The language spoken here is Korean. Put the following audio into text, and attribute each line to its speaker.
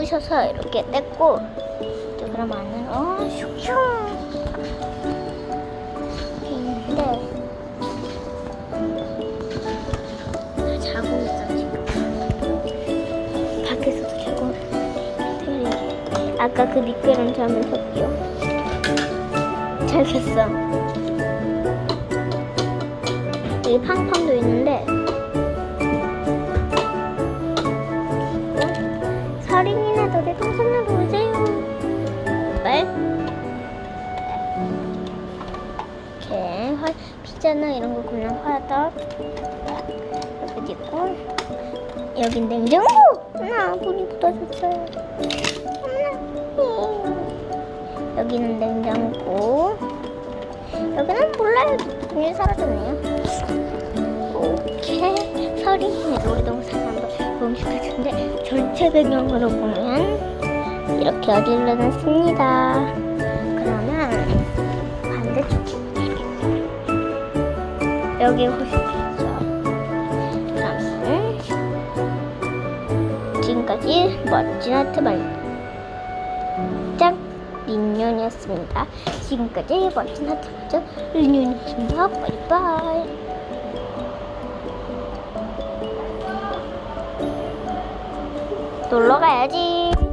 Speaker 1: 부셔서 이렇게 뗐고 이제 그럼 안으로 슉슉 있는데 자고 있어 지금. 밖에서도 자고 들리게 아까 그 미끄럼 자면서 뛰어 잘 켰어. 여기 팡팡도 있는 이렇게 화, 피자나 이런 거 그냥 화덕 여기 있고 여긴 냉장고. 나 불이 붙어졌어요. 어머나. 여기는 냉장고. 여기는 몰라요. 분이 사라졌네요. 오케이. 서린이 놀이동산 한번 멈춰주는데 전체 배경으로 보면 이렇게 어디를 놨습니다. 여기 보시겠죠? 그러면 지금까지 멋진 아트 반짝 린년이었습니다. 지금까지 멋진 아트 반짝 린년이었습니다. 바이바이. 놀러 가야지.